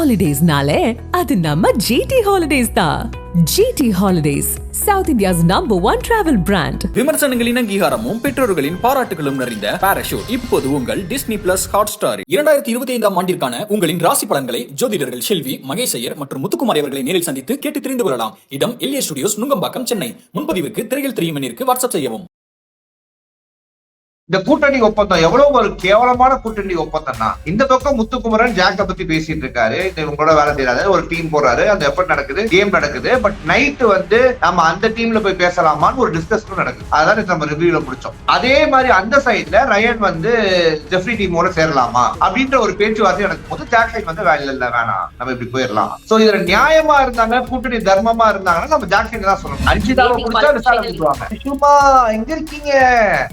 ஹாலிடேஸ்னாலே அது நம்ம ஜிடி ஹாலிடேஸ் தான் GT holidays south India's number one travel brand விமர்சனங்களின் அங்கீகாரமும் பெற்றோர்களின் பாராட்டுகளும் நிறைந்த பாராஷூட் இப்போது உங்கள் டிஸ்னி பிளஸ் ஹாட் ஸ்டார் இரண்டாயிரத்தி இருபத்தி ஐந்தாம் ஆண்டிற்கான உங்களின் ராசி பலன்களை ஜோதிடர்கள் செல்வி மகேசையர் மற்றும் முத்துக்குமார் அவர்களை நேரில் சந்தித்து கேட்டு தெரிந்து கொள்ளலாம். இடம் எல்ஏ ஸ்டுடியோஸ் நுங்கம்பாக்கம் சென்னை. முன்பதிவுக்கு திரையில் தெரியும் வாட்ஸ்அப் செய்யவும். இந்த கூட்டணி ஒப்பந்தம் எவ்வளவு ஒரு கேவலமான கூட்டணி ஒப்பந்தம்னா இந்த பக்கம் முத்துக்குமரன் ஜாக்க பத்தி பேசிட்டு இருக்காரு. இது உங்களோட வேலை செய்யறாரு ஒரு டீம் போறாரு. அந்த எஃபர்ட் நடக்குது. கேம் நடக்குது. பட் நைட் வந்து நம்ம அந்த டீம்ல போய் பேசலாமான்னு ஒரு டிஸ்கஷன் நடக்குது. அதான் நம்ம ரிவ்யூல முடிச்சோம். அதே மாதிரி அந்த சைட்ல ரயன் வந்து ஜெஃப்ரி டீமோட சேரலாமா அப்படின்ற ஒரு பேச்சுவார்த்தை நடக்கும் போது ஜாக்லைன் வந்து வேலை இல்ல வேணாம். நம்ம இப்படி போயிடலாம். சோ இதுல நியாயமா இருந்தாங்க கூட்டணி தர்மமா இருந்தாங்கன்னா நம்ம ஜாக்லைன் தான் சொல்லணும். அஞ்சுதாவை விசாரணை கூப்பிடுவாங்க சும்மா எங்க இருக்கீங்க?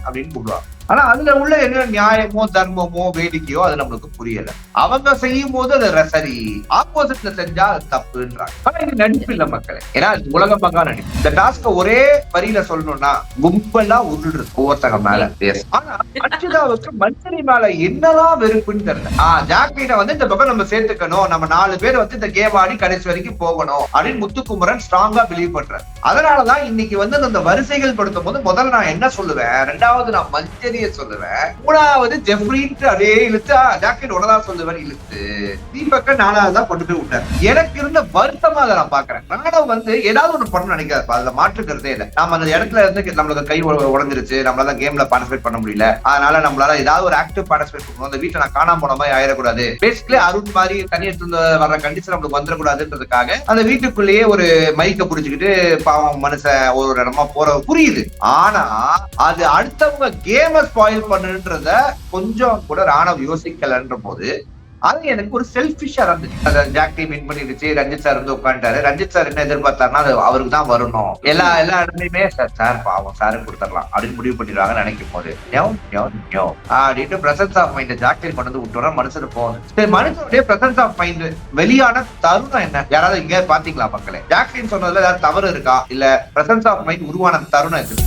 அப்படின்னு கூப்பிடுவாங்க. ஆனா அதுல உள்ள என்ன நியாயமோ தர்மமோ வேடிக்கையோ அது நம்மளுக்கு புரியல. அவங்க செய்யும் போது அது சரி ஆப்போசிட்ல செஞ்சா அது தப்புன்றாங்க. ஆனா இது நடிப்பு இல்ல மக்களே. ஏன்னா உலக பங்கா நடிப்பு. இந்த டாஸ்க ஒரே வரியில சொல்லணும்னா கும்பலா உருள்றது ஒவ்வொருத்தங்க மேல. ஆனா அச்சுதாவுக்கு மஞ்சரி மேல என்னதான் வெறுப்புன்னு தெரியல. ஆஹ் ஜாக்லினை வந்து இந்த பக்கம் நம்ம சேர்த்துக்கணும். நம்ம நாலு பேர் வந்து இந்த கேம் ஆடி கடைசி வரைக்கும் போகணும் அப்படின்னு முத்துக்குமரன் ஸ்ட்ராங்கா பிலீவ் பண்றேன் அதனாலதான் இன்னைக்கு வந்து அந்த வரிசைகள் படுத்தும் போது முதல்ல நான் என்ன சொல்லுவேன்? ரெண்டாவது நான் மஞ்சரி மஞ்சரிய சொல்லுவேன் மூணாவது ஜெஃப்ரின்ட்டு அதே இழுத்து ஜாக்கெட் உடனே சொல்லுவேன் இழுத்து. தீபக்க நாலாவது தான் கொண்டு போய் விட்டார். எனக்கு இருந்த வருத்தமா அதை நான் பாக்குறேன் நானும் வந்து ஏதாவது ஒண்ணு பண்ணணும்னு நினைக்காது அதுல மாற்றுக்கிறதே இல்லை. நாம அந்த இடத்துல இருந்து நம்மளுக்கு கை உடஞ்சிருச்சு. நம்மளால கேம்ல பார்ட்டிசிபேட் பண்ண முடியல. அதனால நம்மளால ஏதாவது ஒரு ஆக்டிவ் பார்ட்டிசிபேட் பண்ணணும். அந்த வீட்டை நான் காணாம போன மாதிரி ஆயிடக்கூடாது. பேசிக்கலி அருண் மாதிரி தனி எடுத்து வர வர்ற கண்டிஷன் நம்மளுக்கு வந்துடக்கூடாதுன்றதுக்காக அந்த வீட்டுக்குள்ளேயே ஒரு மைக்க புடிச்சுக்கிட்டு பாவம் மனுஷன் ஒரு ஒரு இடமா போற புரியுது. ஆனா அது அடுத்தவங்க கேம ஸ்பாயில் பண்ணுன்றத கொஞ்சம் கூட ராணவ் யோசிக்கலன்ற போது அது எனக்கு ஒரு செல்ஃபிஷா இருந்துச்சு. அதை ஜாக்டி வின் பண்ணிடுச்சு. ரஞ்சித் சார் வந்து உட்காந்துட்டாரு ரஞ்சித் சார் என்ன எதிர்பார்த்தாருன்னா அது அவருக்கு தான் வரணும். எல்லா எல்லா இடத்துலயுமே சார் சார் பாவம் சாரு கொடுத்துடலாம். அப்படின்னு முடிவு பண்ணிடுவாங்கன்னு நினைக்கும் போது அப்படின்ட்டு பிரசன்ஸ் ஆஃப் மைண்ட் ஜாக் கொண்டு வந்து விட்டோம்னா மனுஷனுக்கு போகுது சரி மனுஷனுடைய பிரசன்ஸ் ஆஃப் மைண்ட் வெளியான தருணம் என்ன? யாராவது இங்க பாத்தீங்களா மக்களே? ஜாக்டின் சொன்னதுல ஏதாவது தவறு இருக்கா? இல்ல பிரசன்ஸ் ஆஃப் மைண்ட் உருவான தருணம் இருக்கு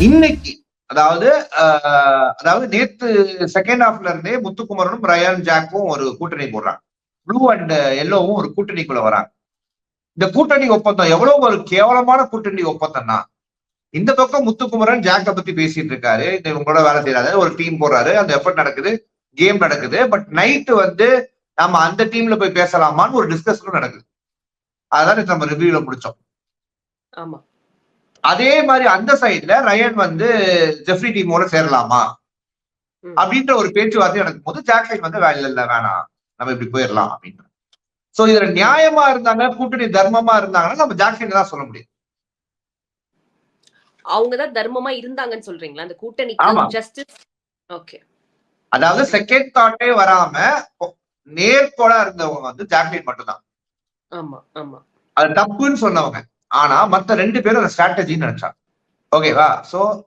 இன்னைக்கு அதாவது ஆஹ், அதாவது நேத்து செகண்ட் ஹாஃப்ல இருந்தே முத்துக்குமரனும் ரயான் ஜாக்கும் ஒரு கூட்டணி போடுறாங்க. ப்ளூ அண்ட் எல்லோவும் ஒரு கூட்டணிக்குள்ள வராங்க. இந்த கூட்டணி ஒப்பந்தம் எவ்வளவு ஒரு கேவலமான கூட்டணி ஒப்பந்தம்னா இந்த பக்கம் முத்துக்குமரன் ஜாக்க பத்தி பேசிட்டு இருக்காரு. இந்த உங்களோட வேலை செய்யறாரு ஒரு டீம் போடுறாரு. அந்த எஃபர்ட் நடக்குது. கேம் நடக்குது. பட் நைட்டு வந்து நம்ம அந்த டீம்ல போய் பேசலாமான்னு ஒரு டிஸ்கஷனும் நடக்குது. அதான் நம்ம ரிவ்யூல முடிச்சோம். ஆமா. அதே மாதிரி அந்த சைடுல ரயன் வந்து ஜெஃப்ரி டீமோட சேரலாமா. அப்படின்ற ஒரு பேச்சுவார்த்தை நடக்கும் போது ஜாக்லைன் வந்து வேலை இல்ல வேணாம். நம்ம இப்படி போயிடலாம் அப்படின்னு சோ இதுல நியாயமா இருந்தாங்க கூட்டணி தர்மமா இருந்தாங்கன்னா நம்ம ஜாக்லைன் தான் சொல்ல முடியும். அவங்கதான் தர்மமா இருந்தாங்கன்னு சொல்றீங்களா? அந்த ஆமா. கூட்டணிக்கு ஜஸ்டிஸ் ஓகே அதாவது செகண்ட் தாட்டே வராம நேர்கோடா இருந்தவங்க வந்து ஜாக்லின் மட்டும்தான். ஆமா ஆமா. அது தப்புன்னு சொன்னவங்க. ஆனா மத்த ரெண்டு பேரும் அந்த ஸ்ட்ராட்டஜின்னு நினைச்சாங்க. ஓகேவா சோ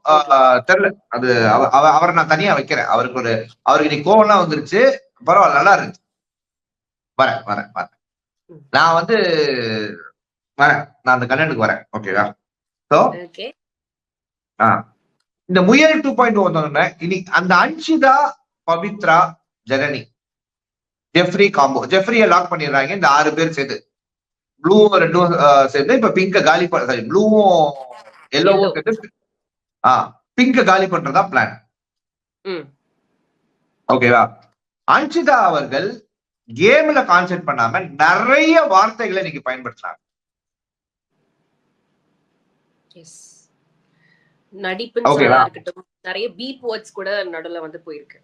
தெரியல. அது அவ- அவ- அவரை நான் தனியா வைக்கிறேன். அவருக்கு ஒரு அவருக்கு இன்னைக்கு கோவம்லாம் வந்துருச்சு. பரவாயில்ல நல்லா இருந்துச்சு. வரேன் வரேன் வரேன். நான் வந்து வரேன். நான் அந்த கண்டென்ட்டுக்கு வரேன். ஓகேவா சோ ஓகே இந்த முயல் டூ பாயிண்ட் வந்தோடனே இன்னைக்கு அந்த அன்ஷிதா பவித்ரா ஜனனி ஜெஃப்ரி காம்போ ஜெஃப்ரியை லாக் பண்ணிடுறாங்க. இந்த ஆறு பேர் சேர்த்து ப்ளூ ரெண்டும் அஹ், சேர்ந்து இப்ப பிங்க காலி சாரி ப்ளூவும் எல்லோவும் சேர்த்து ஆ பிங்க காலி பண்றதா பிளான் ஓகேவா அன்ஷிதா அவர்கள் கேம்ல கான்சென்ட் பண்ணாம நிறைய வார்த்தைகளை இன்னைக்கு பயன்படுத்தினாங்க. இருக்கட்டும் நிறைய பீப் வேர்ட்ஸ் கூட நடுவுல வந்து போயிருக்கு.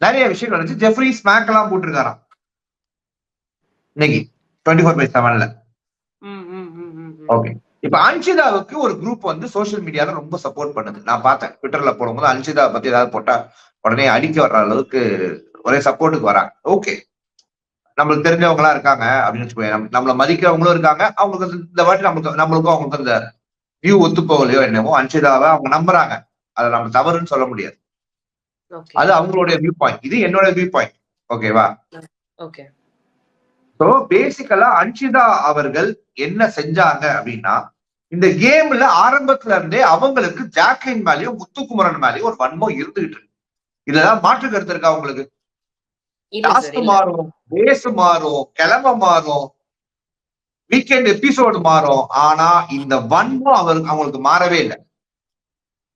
நிறைய விஷயங்கள் வந்துச்சு. ஜெஃப்ரி ஸ்மாக் எல்லாம் போட்டிருக்காராம். இன்னைக்கு twenty four by seven. Okay இப்ப அன்ஷிதாவுக்கு ஒரு குரூப் வந்து சோஷியல் மீடியால ரொம்ப சப்போர்ட் பண்ணுது. நான் பார்த்தேன். ட்விட்டர்ல போடும்போது அன்ஷிதா பத்தி ஏதாவது போட்டா உடனே அடிக்க வர்ற அளவுக்கு ஒரே சப்போர்ட்டுக்கு வராங்க. ஓகே நம்மளுக்கு தெரிஞ்சவங்களா இருக்காங்க அப்படின்னு வச்சுக்கோங்க நம்ம- நம்மள மதிக்கிறவங்களும் இருக்காங்க. அவங்களுக்கு இந்த வாட்டி நம்மளுக்கு நம்மளுக்கும் அவங்களுக்கு அந்த வியூ ஒத்து போகலையோ என்னவோ அன்ஷிதாவை அவங்க நம்புறாங்க. அதை நம்ம தவறுன்னு சொல்ல முடியாது. அது அவங்களுடைய வியூ பாயிண்ட் இது என்னோட வியூ பாயிண்ட் ஓகேவா ஓகே சோ பேசிக்கலா அன்ஷிதா அவர்கள் என்ன செஞ்சாங்க அப்படின்னா இந்த கேம்ல ஆரம்பத்துல இருந்தே அவங்களுக்கு ஜாக்லின் மேலயும் முத்துக்குமரன் மேலயும் ஒரு வன்மம் இருந்துகிட்டு இருக்கு. இதுதான் மாற்று கருத்து இருக்கா டாஸ்க் இல்ல மாறும் பேஸ் மாறும் கிளம்ப மாறும் வீக்கெண்ட் எபிசோடு மாறும். ஆனா இந்த வன்மம் அவருக்கு அவங்களுக்கு மாறவே இல்லை.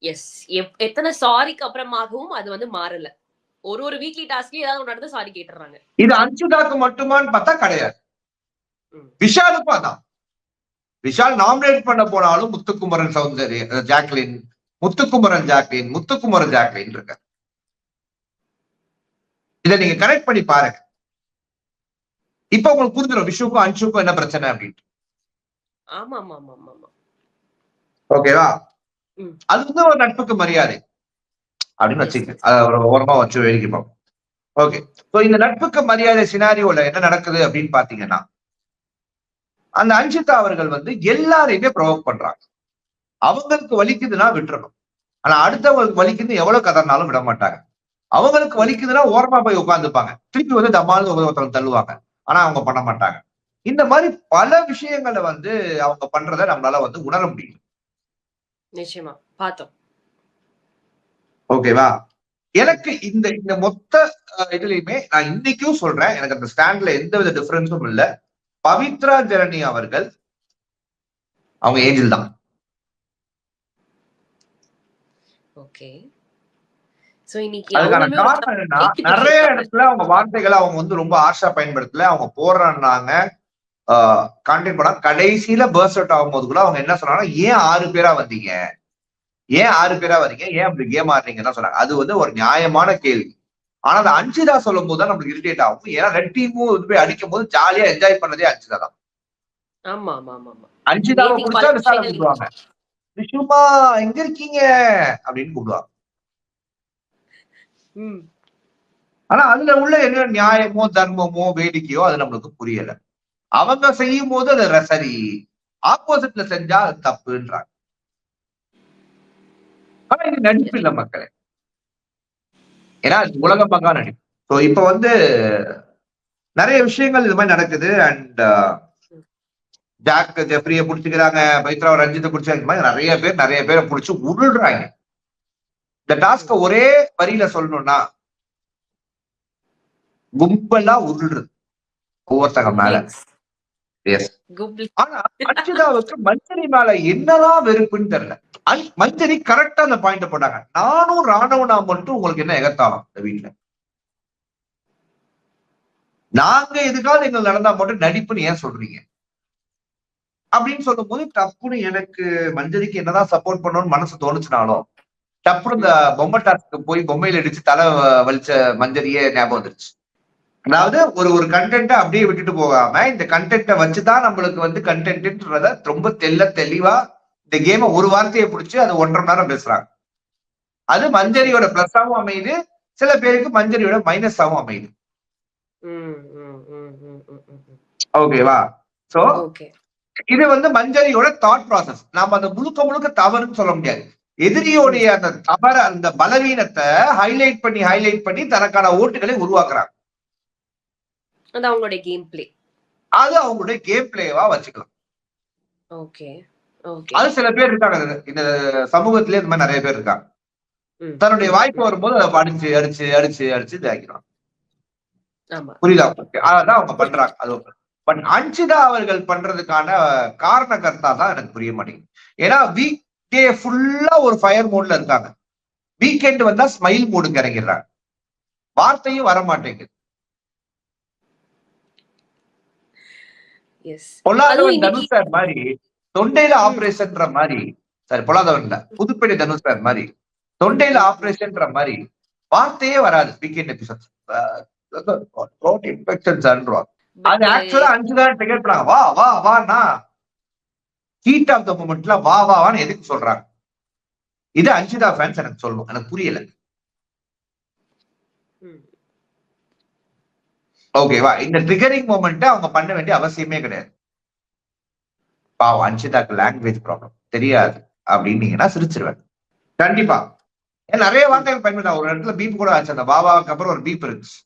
எஸ் எத்தனை சாரிக்கு அப்புறமாகவும் அது வந்து மாறல. ஒரு ஒரு வீக்லி டாஸ்க்லயும் ஏதாவது ஒன்று நடந்து சாரி கேட்டுறாங்க இது அன்சுதாக்கு மட்டுமான்னு பார்த்தா கிடையாது. விஷாலுக்கும் அதான். விஷால் நாமினேட் பண்ண போனாலும் Muthukumaran Soundari Jacqueline Muthukumaran Jacqueline Muthukumaran Jacqueline இருக்க இதை நீங்க கனெக்ட் பண்ணி பாருங்க. இப்ப உங்களுக்கு புரிஞ்சிடும் விஷுக்கும் அன்சுக்கும் என்ன பிரச்சனை அப்படின்ட்டு. ஆமா ஆமா ஆமா ஆமா ஓகேவா. அது வந்து ஒரு நட்புக்கு மரியாதை. அப்படின்னு வச்சுக்க அதை ஒரு ஓரமா வச்சு எழுதிப்போம் ஓகே ஸோ இந்த நட்புக்கு மரியாதை சினாரியோல என்ன நடக்குது அப்படின்னு பாத்தீங்கன்னா அந்த அஞ்சிதா அவர்கள் வந்து எல்லாரையுமே ப்ரொவோக் பண்றாங்க. அவங்களுக்கு வலிக்குதுன்னா விட்டுறணும். ஆனா அடுத்தவங்களுக்கு வலிக்குதுன்னு எவ்வளவு கதறினாலும் விட மாட்டாங்க. அவங்களுக்கு வலிக்குதுன்னா ஓரமா போய் உட்காந்துப்பாங்க திருப்பி வந்து தம்மாலும் ஒருத்தவங்க தள்ளுவாங்க. ஆனா அவங்க பண்ண மாட்டாங்க. இந்த மாதிரி பல விஷயங்களை வந்து அவங்க பண்றதை நம்மளால வந்து உணர முடியும். நிச்சயமா. பார்த்தோம். ஓகேவா எனக்கு இந்த இந்த மொத்த இதுலயுமே நான் இன்னைக்கும் சொல்றேன். எனக்கு அந்த ஸ்டாண்ட்ல எந்த வித டிஃபரன்ஸும் இல்ல. பவித்ரா ஜனனி அவர்கள் அவங்க ஏஞ்சல் தான். ஓகே அதுக்கான காரணம் என்னன்னா நிறைய. இடத்துல அவங்க வார்த்தைகளை அவங்க வந்து ரொம்ப ஆர்ஷா பயன்படுத்தல. அவங்க போடுறாங்க கான்டெக்ட் பண்ணா கடைசியில பர்ஸ் அவுட் ஆகும்போது கூட அவங்க என்ன சொன்னாங்கன்னா ஏன் ஆறு பேரா வந்தீங்க? ஏன் ஆறு பேரா வந்தீங்க ஏன் அப்படி கேம் ஆடுறீங்கன்னு சொன்னாங்க அது வந்து ஒரு நியாயமான கேள்வி. ஆனா அந்த அஞ்சுதா சொல்லும் போது தான் நம்மளுக்கு இரிட்டேட் ஆகும். ஏன்னா ரெண்டு டீமும் இது போய் அடிக்கும் போது ஜாலியா என்ஜாய் பண்ணதே அஞ்சுதா தான் qualified விசால league. கூப்பிடுவாங்க விஷுமா எங்க இருக்கீங்க? அப்படின்னு கூப்பிடுவாங்க. ஆனா அதுல உள்ள என்ன நியாயமோ தர்மமோ வேடிக்கையோ அது நம்மளுக்கு புரியல. அவங்க செய்யும் போது அது சரி ஆப்போசிட்ல செஞ்சா அது தப்புன்றாங்க. ஆனா இது நடிப்பு இல்ல மக்களே. ஏன்னா உலக பங்கா நடிப்பு. ஸோ இப்ப வந்து நிறைய விஷயங்கள் இது மாதிரி நடக்குது. அண்ட் ஜாக் ஜெஃப்ரிய பிடிச்சிக்கிறாங்க பைத்ரா ரஞ்சித்தை பிடிச்சாங்க இந்த மாதிரி நிறைய பேர் நிறைய பேரை பிடிச்சி உருள்றாங்க. இந்த டாஸ்க ஒரே வரியில சொல்லணும்னா கும்பலா உருள்றது. ஒவ்வொருத்தங்க மேல. எஸ் குப்லி ஆனா அர்ச்சிதாவுக்கு மஞ்சரி மேல என்னதான் வெறுப்புன்னு தெரியல. மஞ்சரி கரெக்டா அந்த பாயிண்ட் போட்டாங்க. நானும் ராணுவனா மட்டும் உங்களுக்கு என்ன எகத்தாலும் இந்த வீட்டுல. நாங்க எதுக்காவது எங்களுக்கு நடந்தா மட்டும் நடிப்புன்னு ஏன் சொல்றீங்க? அப்படின்னு சொல்லும் போது டப்புன்னு எனக்கு மஞ்சரிக்கு என்னதான் சப்போர்ட் பண்ணணும்னு மனசு தோணுச்சுனாலும் டப்புன்னு இந்த பொம்மை டாஸ்க்கு போய் பொம்மையில அடிச்சு தலை வலிச்ச மஞ்சரியே ஞாபகம் வந்துருச்சு. அதாவது ஒரு ஒரு கண்டென்ட்டை அப்படியே விட்டுட்டு போகாம இந்த கண்டென்ட்டை வச்சுதான் நம்மளுக்கு வந்து கண்டென்ட்ன்றத ரொம்ப தெல்ல தெளிவா இந்த கேமை ஒரு வார்த்தையை பிடிச்சு அது ஒன்றரை மணி நேரம் பேசுறாங்க. அது மஞ்சரியோட பிளஸ்ஸாவும் அமையுது. சில பேருக்கு மஞ்சரியோட மைனஸாவும் அமையுது. ம் ம் ம் ம் ம் ம். ஓகேவா சோ இது வந்து மஞ்சரியோட தாட் ப்ராசஸ் நாம அந்த முழுக்க முழுக்க தவறுன்னு சொல்ல முடியாது. எதிரியோடைய அந்த தவற அந்த பலவீனத்தை ஹைலைட் பண்ணி ஹைலைட் பண்ணி தனக்கான ஓட்டுகளை உருவாக்குறாங்க. அது அவங்களுடைய கேம் பிளே அது அவங்களுடைய கேம் பிளேவா வச்சுக்கலாம். ஓகே அது சில பேர் இருக்காங்க. இந்த சமூகத்திலே இந்த மாதிரி நிறைய பேர் இருக்காங்க. தன்னுடைய வாய்ப்பு வரும்போது அதை அடிச்சு அடிச்சு அடிச்சு அடிச்சு இதாக்கிறாங்க ஆமா. புரியுதா அதான் அவங்க பண்றாங்க. அது பட் அன்சிதா அவர்கள் பண்றதுக்கான காரண கர்த்தா தான் எனக்கு புரிய மாட்டேங்குது. ஏன்னா வீக் டே ஃபுல்லா ஒரு ஃபயர் மூட்ல இருக்காங்க. வீக்கெண்ட் வந்தா ஸ்மைல் மூடுக்கு இறங்கிடுறாங்க. வார்த்தையும் வர மாட்டேங்குது. பொல்லாதவன் தனுஷ் சார் மாதிரி தொண்டையில ஆபரேஷன்ன்ற மாதிரி சாரி பொல்லாதவன் இல்ல தனுஷ் சார் மாதிரி தொண்டையில ஆபரேஷன்ன்ற மாதிரி வார்த்தையே வராது. வீக்கெண்ட் எபிசோட் த்ரோட் இன்ஃபெக்ஷன் அது ஆக்சுவலா அஞ்சு தான் டிக்கெட் வா வா வான்னா ஹீட் ஆஃப் த மூமெண்ட்ல வா வா வான்னு எதுக்கு சொல்றாங்க? இது அஞ்சுதா ஃபேன்ஸ் எனக்கு சொல்லணும் எனக்கு புரியல. ஓகேவா இந்த ட்ரிகரிங் மூமெண்ட் அவங்க பண்ண வேண்டிய அவசியமே கிடையாது. பாவம் அன்ஷிதாக்கு லாங்குவேஜ் ப்ராப்ளம் தெரியாது அப்படின்னீங்கன்னா சிரிச்சிருவேன். கண்டிப்பா. நிறைய வார்த்தைகள் பயன்படுத்த ஒரு இடத்துல பீப் கூட ஆச்சு. அந்த பாபாவுக்கு அப்புறம் ஒரு பீப் இருந்துச்சு.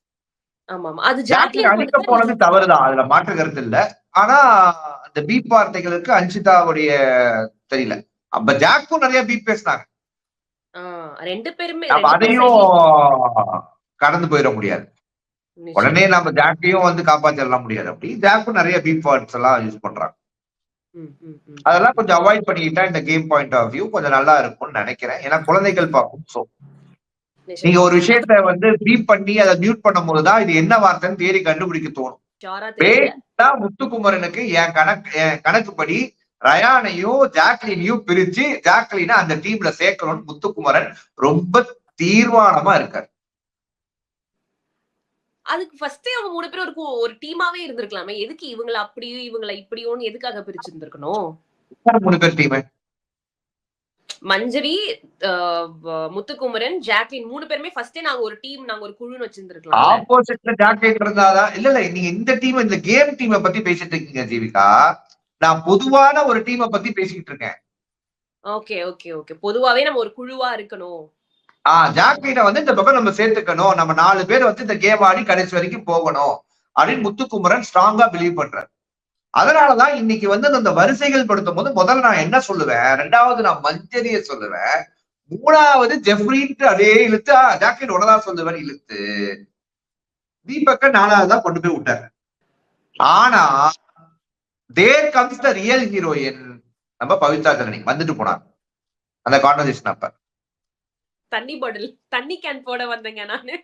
அழிக்க போனது தவறுதான். அதுல மாற்று கருத்து இல்ல. ஆனா அந்த பீப் வார்த்தைகளுக்கு அன்ஷிதாவுடைய தெரியல. அப்ப ஜாக்கும் நிறைய பீப் பேசினாங்க. ரெண்டு பேருமே அதையும் கடந்து போயிட முடியாது. உடனே நம்ம ஜாக்கையும் வந்து காப்பாத்திடலாம் முடியாது. அப்படி ஜாக்கும் நிறைய பீப் வேர்ட்ஸ் எல்லாம் யூஸ் பண்றாங்க. அதெல்லாம் கொஞ்சம் அவாய்ட் பண்ணிக்கிட்டா இந்த கேம் பாயிண்ட் ஆஃப் வியூ கொஞ்சம் நல்லா இருக்கும்னு நினைக்கிறேன். ஏன்னா குழந்தைகள் பார்க்கும் சோ. நீங்க ஒரு விஷயத்த வந்து பீப் பண்ணி அதை மியூட் பண்ணும்போது தான் இது என்ன வார்த்தைன்னு தேடி கண்டுபிடிக்க தோணும். முத்துக்குமரனுக்கு என் கணக்கு என் கணக்குப்படி ரயானையும் ஜாக்லினையும் பிரிச்சு ஜாக்லினை அந்த டீம்ல சேர்க்கணும்னு முத்துக்குமரன் ரொம்ப தீர்மானமா இருக்காரு. அதுக்கு ஃபர்ஸ்டே அவங்க மூணு பேரும் ஒரு ஒரு டீமாவே இருந்திருக்கலாமே. எதுக்கு இவங்கள அப்படியும் இவங்கள இப்படியோன்னு எதுக்காக பிரிச்சிருந்திருக்கணும்? மூணு பேர் டீம் மஞ்சரி முத்துக்குமரன் ஜாக்லின் மூணு பேருமே ஃபர்ஸ்டே நாங்க ஒரு டீம் நாங்க ஒரு குழுன்னு வச்சிருந்திருக்கலாம் ஆப்போசிட்ல ஜாக்கெட் இருந்தாதான் இல்ல இல்ல நீங்க இந்த டீம் இந்த கேம் டீமை பத்தி பேசிட்டு இருக்கீங்க ஜீவிகா. நான் பொதுவான ஒரு டீமை பத்தி பேசிக்கிட்டு இருக்கேன். Okay okay okay. பொதுவாவே நம்ம ஒரு குழுவா இருக்கணும். ஆஹ் ஜாக்லினை வந்து இந்த பக்கம் நம்ம சேர்த்துக்கணும். நம்ம நாலு பேர் வந்து இந்த கேம் ஆடி கடைசி வரைக்கும் போகணும் அப்படின்னு முத்துக்குமரன் ஸ்ட்ராங்கா பிலீவ் பண்றாரு. அதனாலதான் இன்னைக்கு வந்து அந்த வரிசைகள் படுத்தும் போது முதல்ல நான் என்ன சொல்லுவேன்? ரெண்டாவது நான் மஞ்சரிய சொல்லுவேன். மூணாவது ஜெஃப்ரின்ட்டு அதே இழுத்து ஆ, ஜாக்லின் உடனே சொல்லுவேன் இழுத்து. தீபக்க நாலாவது தான் கொண்டு போய் விட்டாரு. ஆனா there comes the real heroine நம்ம பவித்ரா ஜனனி வந்துட்டு போனார். அந்த கான்வர்சேஷன் அப்ப. தண்ணி பாட்டில் தண்ணி கேன் போட வந்தேங்க நானு.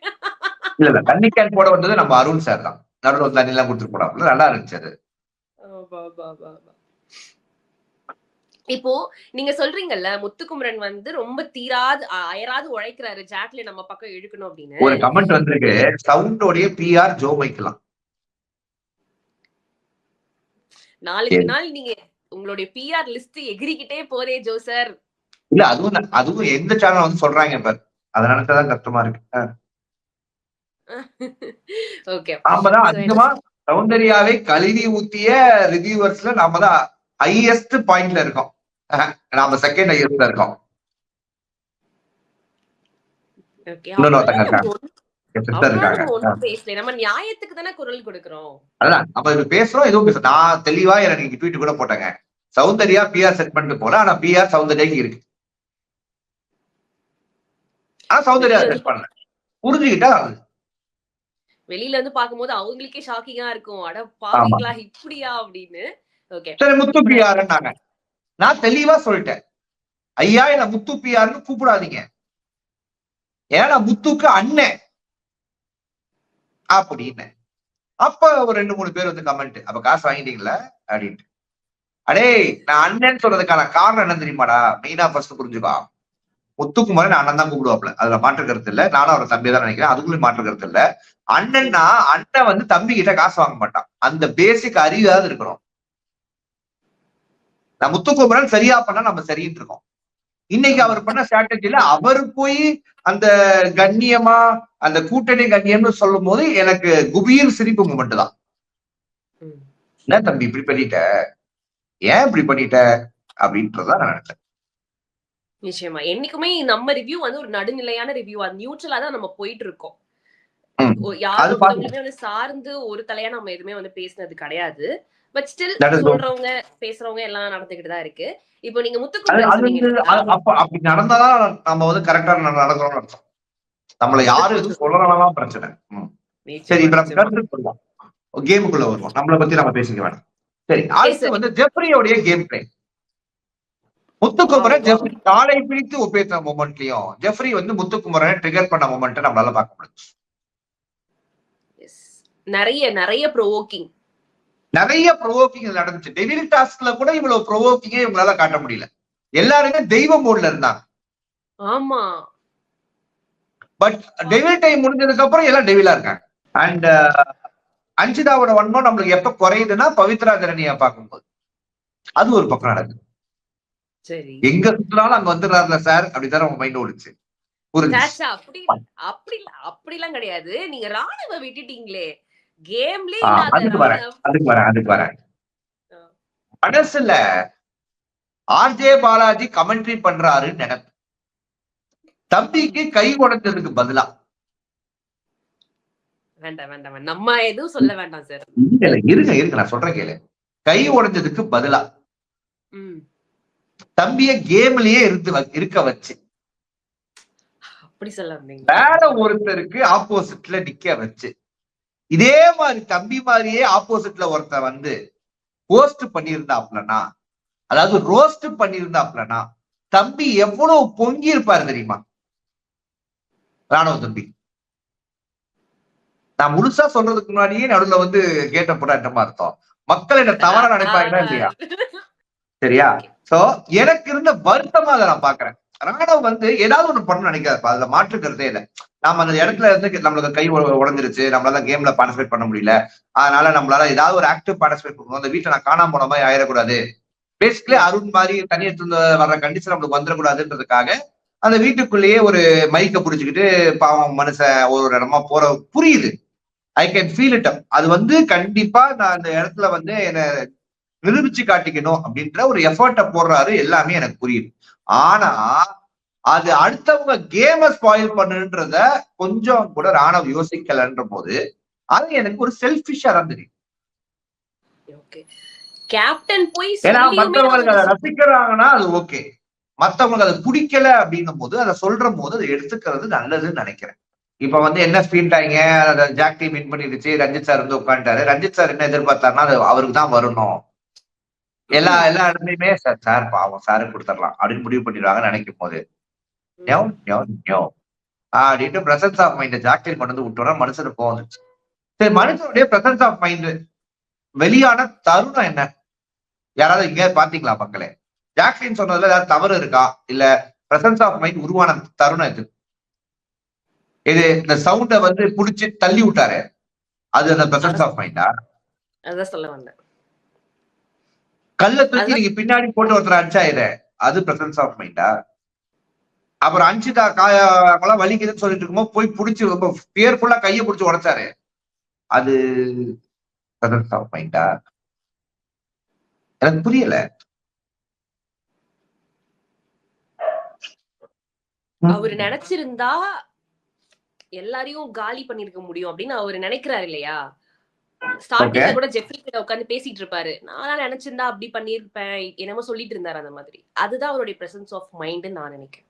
இல்ல இல்ல தண்ணி கேன் போட வந்தது நம்ம அருண் சார் தான். நடுவில் தண்ணி எல்லாம் கொடுத்துட்டு போனாப்புல நல்லா இருந்துச்சு அது. இப்போ நீங்க சொல்றீங்கல்ல முத்துக்குமரன் வந்து ரொம்ப தீராது அயராது உழைக்கிறாரு ஜாக்லின் நம்ம பக்கம் இழுக்கணும் அப்படின்னு. ஒரு கமெண்ட் வந்திருக்கு சவுண்டோடைய பிஆர் ஜோ மைக்கலாம் நாளுக்கு நாள் நீங்க உங்களுடைய பிஆர் லிஸ்ட் எகிரிக்கிட்டே போதே ஜோ சார் இல்ல அதுவும் அதுவும் எந்த சேனல் வந்து சொல்றாங்க பாரு. அதை நினைச்சதான் கஷ்டமா இருக்கு. நாம தான் அதிகமா சௌந்தர்யாவை கழுவி ஊத்திய ரிவ்யூவர்ஸ்ல நாம தான் ஹையஸ்ட் பாயிண்ட்ல இருக்கோம். நாம செகண்ட் ஹையஸ்ட்ல இருக்கோம் தெளிவா எனக்கு ட்வீட் கூட போட்டேங்க. சௌந்தர்யா பிஆர் செட் பண்ணிட்டு போல ஆனா பிஆர் சௌந்தர்யாக்கு இருக்கு. ஆனா சௌந்தர்யா செட் பண்ணல புரிஞ்சுக்கிட்டா வெளியில இருந்து பாக்கும்போது அவங்களுக்கே ஷாக்கிங்கா இருக்கும். அட பாவீங்களா இப்படியா அப்படின்னு. ஓகே சரி முத்து பிஆர்னாங்க நான். தெளிவா சொல்லிட்டேன். ஐயா என்ன முத்து பிஆர்னு கூப்பிடாதீங்க. ஏன்னா முத்துக்கு அண்ணன் அப்படின்னு. அப்ப ஒரு ரெண்டு மூணு பேர் வந்து கமெண்ட் அப்ப காசு வாங்கிட்டீங்களா அப்படின்ட்டு. அடே நான் அண்ணன் சொல்றதுக்கான காரணம் என்ன தெரியுமாடா? மெயினா ஃபர்ஸ்ட் புரிஞ்சுக்கோ. முத்துக்குமாரன் அண்ணன் தான் கூப்பிடுவாப்ல அதுல மாற்று கருத்து இல்ல. நானும் அவர் தம்பி தான் நினைக்கிறேன். அதுக்குள்ளயும் மாற்று கருத்து இல்ல. அண்ணன்னா அண்ணன் வந்து தம்பி கிட்ட காசு வாங்க மாட்டான். அந்த பேசிக் அறிவாவது இருக்கணும். நான் முத்துக்குமரன் சரியா பண்ணா நம்ம சரின்னு இருக்கோம். இன்னைக்கு அவர் பண்ண ஸ்ட்ராட்டஜில அவர் போய் அந்த கண்ணியமா அந்த கூட்டணி கண்ணியம்னு சொல்லும் போது எனக்கு குபீர் சிரிப்பு மூமெண்ட் தான். என்ன தம்பி இப்படி பண்ணிட்ட? ஏன் இப்படி பண்ணிட்ட? அப்படின்றதான் நான் நினைச்சேன். நிச்சயமா. என்னைக்குமே நம்ம ரிவ்யூ வந்து ஒரு நடுநிலையான ரிவ்யூ அது நியூட்ரலா தான் நம்ம போயிட்டு இருக்கோம் யாரும் சார்ந்து ஒரு தலையா நம்ம எதுவுமே வந்து பேசினது கிடையாது. But still. சொல்றவங்க பேசுறவங்க எல்லாம் நடந்துகிட்டு தான் இருக்கு. இப்போ நீங்க அப்ப அப்படி நடந்தாதான் நம்ம வந்து கரெக்டா நடக்கிறோம்னு அர்த்தம். நம்மள எதுவும் சொல்லலாம் பிரச்சனை. சரி இப்ப நம்ம கருத்து கேமுக்குள்ள வருவோம். நம்மளை பத்தி நம்ம பேசிக்க வேணாம். சரி அடுத்து. வந்து ஜெஃப்ரியோடைய கேம் பிளே முத்துக்குமரன் ஜெஃப்ரி காலை பிடித்து ஒப்பேத்த மொமெண்ட்லயும் ஜெஃப்ரி வந்து முத்துக்குமரனை ட்ரிகர் பண்ண மொமெண்ட் நம்மளால பார்க்க முடியும். நிறைய நிறைய ப்ரோவோக்கிங் நிறைய ப்ரொவோக்கிங் நடந்துச்சு. டெவில் டாஸ்க்ல கூட இவ்வளவு ப்ரொவோக்கிங்கே இவங்களால காட்ட முடியல. எல்லாருமே தெய்வ மோட்ல இருந்தாங்க. ஆமா. பட் டெவில் டைம் முடிஞ்சதுக்கு அப்புறம் எல்லாம் டெவிலா இருக்காங்க. அண்ட் அஞ்சிதாவோட வன்மம் நம்மளுக்கு எப்ப குறையுதுன்னா பவித்ரா ஜனனியா பார்க்கும்போது. அது ஒரு பக்கம் நடக்குது. எங்க சுத்தினாலும் அங்க வந்துடுறாருல சார்? அப்படிதான் அவங்க மைண்ட் ஓடுச்சு. அப்படி அப்படி இல்ல அப்படிலாம் கிடையாது. நீங்க ராணுவ விட்டுட்டீங்களே. கேம்லயே அதுக்கு வரேன். அதுக்கு வரேன் அதுக்கு வரேன். மனசுல ஆர்ஜே பாலாஜி கமெண்ட்ரி பண்றாருன்னு நினைப்பு தம்பிக்கு கை உடைஞ்சதுக்கு பதிலா. வேண்டாம் வேண்டாம். நம்ம எதுவும் சொல்ல வேண்டாம் சார். இருங்க இருங்க. நான் சொல்றேன் கேளு. கை உடைஞ்சதுக்கு பதிலா. தம்பிய கேம்லயே இருந்து இருக்க வச்சு. அப்படி சொல்ல வந்தீங்க. வேற ஒருத்தருக்கு ஆப்போசிட்ல நிக்க வச்சு. இதே மாதிரி தம்பி மாதிரியே ஆப்போசிட்ல ஒருத்தன் வந்து போஸ்ட் பண்ணியிருந்தாப்லனா அதாவது ரோஸ்ட் பண்ணியிருந்தாப்லனா தம்பி எவ்வளவு பொங்கி இருப்பாரு தெரியுமா? ராணுவ தம்பி. நான் முழுசா சொல்றதுக்கு முன்னாடியே நடுவுல வந்து கேட்ட போராட்டமா அர்த்தம்? மக்கள் என்ன தவறா நினைப்பாங்களா இல்லையா? சரியா? சோ எனக்கு இருந்த வருத்தமா அதை நான் பாக்குறேன் ராணுவம் வந்து ஏதாவது ஒண்ணு பண்ணணும்னு நினைக்காதுப்பா அதுல மாற்றுக்கிறதே இல்லை. நாம அந்த இடத்துல இருந்து நம்மளுக்கு கை உடைஞ்சிருச்சு நம்மளால கேம்ல பார்ட்டிசிபேட் பண்ண முடியல. அதனால நம்மளால ஏதாவது ஒரு ஆக்டிவ் பார்ட்டிசிபேட் பண்ணணும். அந்த வீட்டுல நான் காணாம போன மாதிரி ஆயிடக்கூடாது. பேசிக்கலி அருண் மாதிரி தனியத்துல இருந்து வர்ற கண்டிஷன் நம்மளுக்கு வந்துடக்கூடாதுன்றதுக்காக அந்த வீட்டுக்குள்ளேயே ஒரு மைக்க புடிச்சுக்கிட்டு பாவம் மனுஷன் ஒரு ஒரு இடமா போற புரியுது. ஐ கேன் ஃபீல் இட் அது வந்து கண்டிப்பா நான் அந்த இடத்துல வந்து என்ன நிரூபிச்சு காட்டிக்கணும் அப்படின்ற ஒரு எஃபர்ட்டை போடுறாரு எல்லாமே எனக்கு புரியுது. ஆனா அது அடுத்தவங்க கேம ஸ்பாயில் பண்ணுன்றத கொஞ்சம் கூட ராணவ் யோசிக்கலன்ற போது அது எனக்கு ஒரு செல்ஃபிஷா தான் தெரியும். கேப்டன் போய் ஏன்னா அதை ரசிக்கிறாங்கன்னா அது ஓகே மத்தவங்களுக்கு அது பிடிக்கல அப்படின்னும் போது அதை சொல்ற போது அதை எடுத்துக்கிறது நல்லதுன்னு நினைக்கிறேன். இப்ப வந்து என்ன ஃபீல் ஆயிங்க? அதை ஜாக் டீம் வின் பண்ணிடுச்சு. ரஞ்சித் சார் வந்து உட்காந்துட்டாரு ரஞ்சித் சார் என்ன எதிர்பார்த்தாருன்னா அது அவருக்கு தான் வரணும். எல்லா எல்லா இடத்துலயுமே சார் சார் பாவம் சாருக்கு கொடுத்துடலாம். அப்படின்னு முடிவு பண்ணிடுவாங்கன்னு நினைக்கும் போது. அப்படின்ட்டு பிரசன்ஸ் ஆஃப் மைண்ட் ஜாக்லின் கொண்டு வந்து விட்டோம்னா மனுஷனுக்கு கோவம் வந்துச்சு சரி மனுஷனுடைய பிரசன்ஸ் ஆஃப் மைண்ட் வெளியான தருணம் என்ன? யாராவது இங்க பாத்தீங்களா மக்களே? ஜாக்லின் சொன்னதுல ஏதாவது தவறு இருக்கா? இல்ல பிரசன்ஸ் ஆஃப் மைண்ட் உருவான தருணம் இது இது இந்த சவுண்ட வந்து புடிச்சு தள்ளி விட்டாரு. அது அந்த பிரசன்ஸ் ஆஃப் மைண்டா அதான் சொல்ல வந்தேன். கல்ல தூக்கி. நீங்க பின்னாடி போட்டு ஒருத்தர் அடிச்சாயிர அது பிரசன்ஸ் ஆஃப் மைண்டா அப்புறம் அஞ்சுதா காயெல்லாம் வலிக்குதுன்னு சொல்லிட்டு இருக்கும்போது போய் புடிச்சு ரொம்ப பியர்ஃபுல்லா கையை புடிச்சு உடைச்சாரு. அது பிரசன்ஸ் ஆஃப் மைண்டா எனக்கு புரியல. அவரு நினைச்சிருந்தா எல்லாரையும் காலி பண்ணிருக்க முடியும் அப்படின்னு அவரு நினைக்கிறாரு இல்லையா? ஸ்டார்டிங்ல கூட ஜெஃப்ரி கிட்ட உட்காந்து பேசிட்டு இருப்பாரு. நான் நினைச்சிருந்தா அப்படி பண்ணிருப்பேன் என்னமோ சொல்லிட்டு இருந்தாரு அந்த மாதிரி. அதுதான் அவருடைய பிரசன்ஸ் ஆஃப் மைண்ட் நான் நினைக்கிறேன்.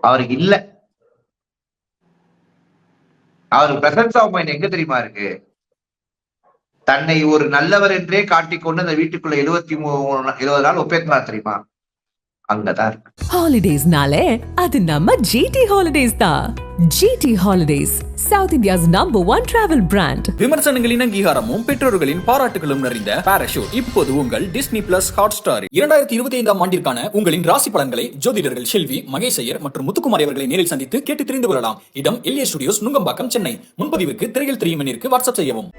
அவருக்கு இல்ல. அவருக்கு பிரசன்ஸ் ஆஃப் மைண்ட் எங்க தெரியுமா இருக்கு? தன்னை ஒரு நல்லவர் என்றே காட்டிக்கொண்டு அந்த வீட்டுக்குள்ள எழுபத்தி மூணு எழுபது நாள் ஒப்பேத்தினார் தெரியுமா? அங்கதான் இருக்கு. ஹாலிடேஸ்னாலே அது நம்ம ஜிடி ஹாலிடேஸ் தான் GT holidays south India's number one travel brand விமர்சனங்களின் அங்கீகாரமும் பெற்றோர்களின் பாராட்டுகளும் நிறைந்த பாராஷூட் இப்போது உங்கள் டிஸ்னி பிளஸ் ஹாட் ஸ்டார் இரண்டாயிரத்தி இருபத்தி ஐந்தாம் ஆண்டிற்கான உங்களின் ராசி பலன்களை ஜோதிடர்கள் செல்வி மகேஷ் ஐயர் மற்றும் முத்துக்குமாரி அவர்களை நேரில் சந்தித்து கேட்டு தெரிந்து கொள்ளலாம். இடம் எல்ஏ ஸ்டுடியோஸ் நுங்கம்பாக்கம் சென்னை. முன்பதிவுக்கு திரையில் தெரியும் எண்ணிற்கு வாட்ஸ்அப் செய்யவும்.